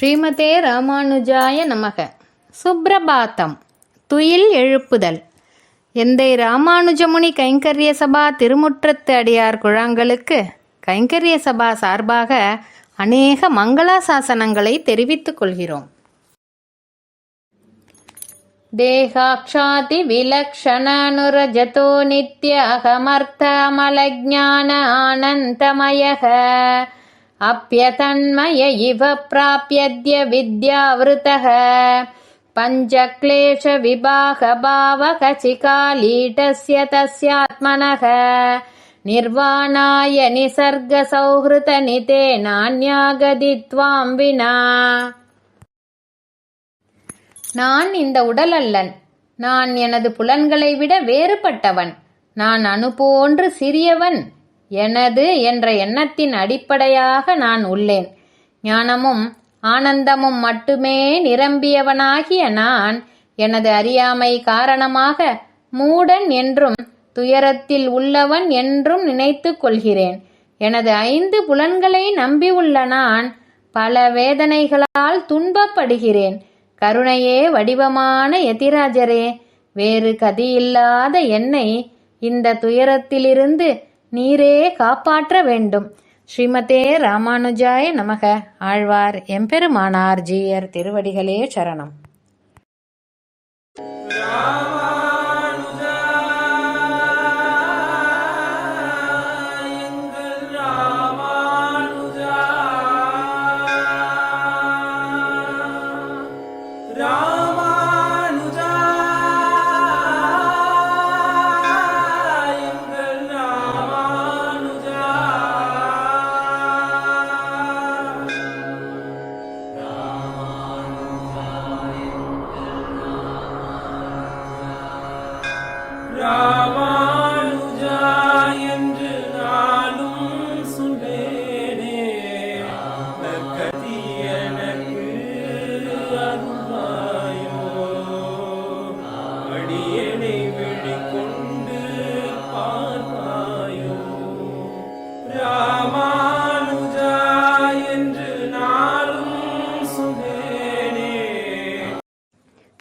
ஸ்ரீமதே ராமானுஜாய நமக. சுப்ரபாத்தம். துயில் எழுப்புதல். எந்தை ராமானுஜமுனி கைங்கரிய சபா திருமுற்றத்து அடியார் குழாங்களுக்கு கைங்கரிய சபா சார்பாக அநேக மங்களாசாசனங்களை தெரிவித்துக் கொள்கிறோம். தேகாட்சாதி விலக்ஷணனுரஜதோ நித்யகமர்த்தமலஜான ஆனந்தமயக. अप्यतन्मय इव प्राप्यद्य विद्यावृतः पञ्चक्लेशविभागभावकचिकालीटस्य तस्यात्मनः निर्वाणाय निसर्गसौहृतनिते नान्यागदित्वां विना நான் இந்த உடல் அல்லன் நான் எனது புலன்களை விட வேறுபட்டவன் நான் அணு போன்று சிறியவன் எனது என்ற எண்ணத்தின் அடிப்படையாக நான் உள்ளேன். ஞானமும் ஆனந்தமும் மட்டுமே நிரம்பியவனாகிய நான் எனது அறியாமை காரணமாக மூடன் என்றும் துயரத்தில் உள்ளவன் என்றும் நினைத்து கொள்கிறேன். எனது ஐந்து புலன்களை நம்பியுள்ள நான் பல வேதனைகளால் துன்பப்படுகிறேன். கருணையே வடிவமான எதிராஜரே வேறு கதியில்லாத என்னை இந்த துயரத்திலிருந்து நீரே காப்பாற்ற வேண்டும். ஸ்ரீமதே ராமானுஜாய நமக. ஆழ்வார் எம்பெருமானார் ஜீயர் திருவடிகளே சரணம்.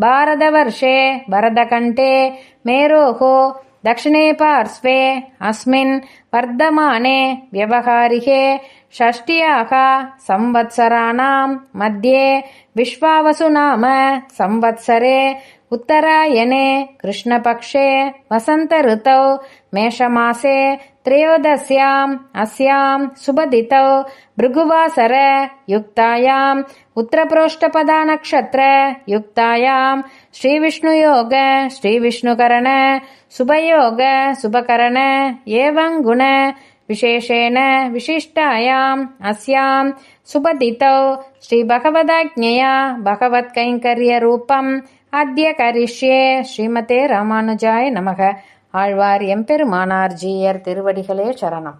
भारतवर्षे भरतकण्ठे मेरोः दक्षिणे पार्श्वे अस्मिन् वर्धमाने व्यवहारिके षष्ट्याः संवत्सराणां मध्ये विश्वावसु नाम संवत्सरे उत्तरायणे कृष्णपक्षे वसन्तऋतौ मेषमासे त्रयोदश्याम् अस्यां सुबदितौ भृगुवासर युक्तायाम् उत्तरप्रोष्ठपदानक्षत्र युक्तायां श्रीविष्णुयोग श्रीविष्णुकरण शुभयोग गुण विशेषेण विशिष्टायाम् अस्यां सुपतितौ श्रीभगवदाज्ञया भगवत्कैङ्कर्यरूपम् अद्य करिष्ये ஸ்ரீமதே ராமானுஜாய நமக ஆழ்வார் எம்பெருமானார் ஜீயர் திருவடிகளே சரணம்